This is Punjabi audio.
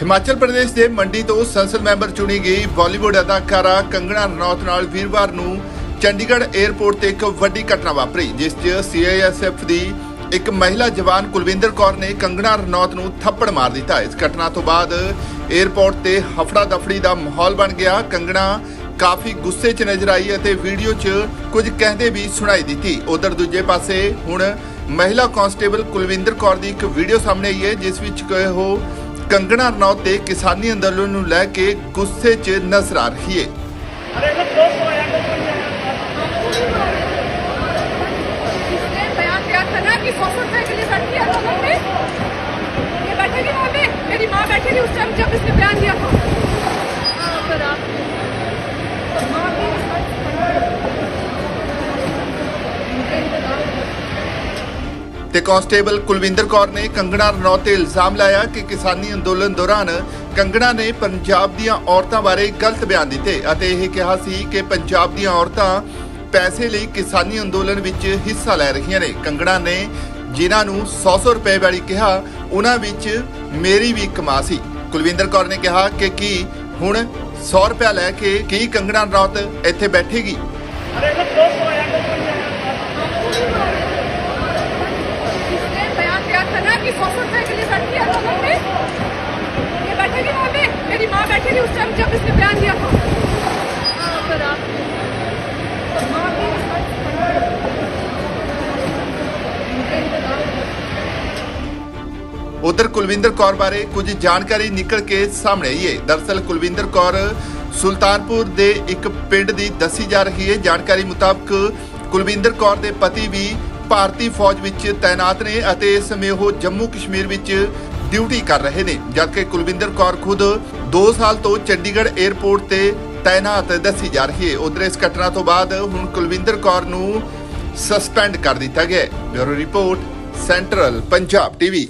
ਹਿਮਾਚਲ ਪ੍ਰਦੇਸ਼ ਦੇ ਮੰਡੀ ਤੋਂ ਸੰਸਦ ਮੈਂਬਰ ਚੁਣੀ ਗਈ ਬਾਲੀਵੁੱਡ ਅਦਾਕਾਰਾ ਕੰਗਣਾ ਰਣੌਤ ਨਾਲ ਵੀਰਵਾਰ ਨੂੰ ਚੰਡੀਗੜ੍ਹ 에ਅਰਪੋਰਟ ਤੇ ਇੱਕ ਵੱਡੀ ਘਟਨਾ ਵਾਪਰੀ, ਜਿਸ 'ਚ ਸੀਆਈਐਸਐਫ ਦੀ ਇੱਕ ਮਹਿਲਾ ਜਵਾਨ ਕੁਲਵਿੰਦਰ ਕੌਰ ਨੇ ਕੰਗਣਾ ਰਣੌਤ ਨੂੰ ਥੱਪੜ ਮਾਰ ਦਿੱਤਾ। ਇਸ ਘਟਨਾ ਤੋਂ ਬਾਅਦ 에ਅਰਪੋਰਟ ਤੇ ਹਫੜਾ ਦਫੜੀ ਦਾ ਮਾਹੌਲ ਬਣ ਗਿਆ। ਕੰਗਣਾ ਕਾਫੀ ਗੁੱਸੇ 'ਚ ਨਜ਼ਰ ਆਈ ਅਤੇ ਵੀਡੀਓ 'ਚ ਕੁਝ ਕਹਿੰਦੇ ਵੀ ਸੁਣਾਈ ਦਿੱਤੀ ਉਧਰ ਦੂਜੇ ਪਾਸੇ ਹੁਣ ਮਹਿਲਾ ਕਾਂਸਟੇਬਲ ਕੁਲਵਿੰਦਰ ਕੌਰ ਦੀ ਇੱਕ ਵੀਡੀਓ ਸਾਹਮਣੇ ਆਈ ਹੈ ਜਿਸ ਵਿੱਚ ਕਿ ਉਹ ਕੰਗਣਾ ਰਣੌਤ ਤੇ ਕਿਸਾਨੀ ਅੰਦੋਲਨ ਨੂੰ ਲੈ ਕੇ ਗੁੱਸੇ 'ਚ ਨਜ਼ਰ ਆ ਰਹੀ ਹੈ इसने बयान दिया था ना कि सौ सौ रुपए के लिए बैठी है लोगों पे ये बैठे थी वहाँ पे मेरी माँ बैठी थी उस टाइम जब इसने बयान दिया था ਤੇ ਕਾਂਸਟੇਬਲ ਕੁਲਵਿੰਦਰ ਕੌਰ ਨੇ ਕੰਗਣਾ ਰਣੌਤ ਤੇ ਇਲਜ਼ਾਮ ਲਾਇਆ ਕਿ ਕਿਸਾਨੀ ਅੰਦੋਲਨ ਦੌਰਾਨ ਕੰਗਣਾ ਨੇ ਪੰਜਾਬ ਦੀਆਂ ਔਰਤਾਂ ਬਾਰੇ ਗਲਤ ਬਿਆਨ ਦਿੱਤੇ ਅਤੇ ਇਹ ਕਿਹਾ ਸੀ ਕਿ ਪੰਜਾਬ ਦੀਆਂ ਔਰਤਾਂ ਪੈਸੇ ਲਈ ਕਿਸਾਨੀ ਅੰਦੋਲਨ ਵਿੱਚ ਹਿੱਸਾ ਲੈ ਰਹੀਆਂ ਨੇ। ਕੰਗਣਾ ਨੇ ਜਿਨ੍ਹਾਂ ਨੂੰ 100-100 ਰੁਪਏ ਵਾਲੀ ਕਿਹਾ, ਉਹਨਾਂ ਵਿੱਚ ਮੇਰੀ ਵੀ ਕਮਾ ਸੀ। ਕੁਲਵਿੰਦਰ ਕੌਰ ਨੇ ਕਿਹਾ ਕਿ ਕੀ ਹੁਣ 100 ਰੁਪਏ ਲੈ ਕੇ ਕੀ ਕੰਗਣਾ ਰਣੌਤ ਇੱਥੇ ਬੈਠੇਗੀ? सौ सौ रुपए के लिए बैठी है लोगों पे ये बैठे थी वहाँ पे मेरी माँ बैठी थी उस टाइम जब इसने बयान दिया था हाँ, पर आप माँ भी ਉਧਰ ਕੁਲਵਿੰਦਰ ਕੌਰ ਬਾਰੇ ਕੁਝ ਜਾਣਕਾਰੀ ਨਿਕਲ ਕੇ ਸਾਹਮਣੇ ਆਈ ਹੈ ਦਰਸਲ ਕੁਲਵਿੰਦਰ ਕੌਰ ਸੁਲਤਾਨਪੁਰ ਦੇ ਇੱਕ ਪਿੰਡ ਦੀ ਦੱਸੀ ਜਾ ਰਹੀ ਹੈ ਜਾਣਕਾਰੀ ਮੁਤਾਬਕ ਕੁਲਵਿੰਦਰ ਕੌਰ ਦੇ ਪਤੀ ਵੀ ਭਾਰਤੀ ਫੌਜ ਵਿੱਚ ਤਾਇਨਾਤ ਨੇ ਅਤੇ ਇਸ ਸਮੇਂ ਉਹ ਜੰਮੂ ਕਸ਼ਮੀਰ ਵਿੱਚ ਡਿਊਟੀ ਕਰ ਰਹੇ ਨੇ, ਜਦਕਿ ਕੁਲਵਿੰਦਰ ਕੌਰ ਖੁਦ 2 ਸਾਲ ਤੋਂ ਚੰਡੀਗੜ੍ਹ 에ਅਰਪੋਰਟ ਤੇ ਤਾਇਨਾਤ ਦੱਸੀ ਜਾ ਰਹੀ ਹੈ। ਉਧਰ ਇਸ ਘਟਨਾ ਤੋਂ ਬਾਅਦ ਹੁਣ ਕੁਲਵਿੰਦਰ ਕੌਰ ਨੂੰ ਸਸਪੈਂਡ ਕਰ ਦਿੱਤਾ ਗਿਆ ਹੈ। Bureau report, central Punjab TV.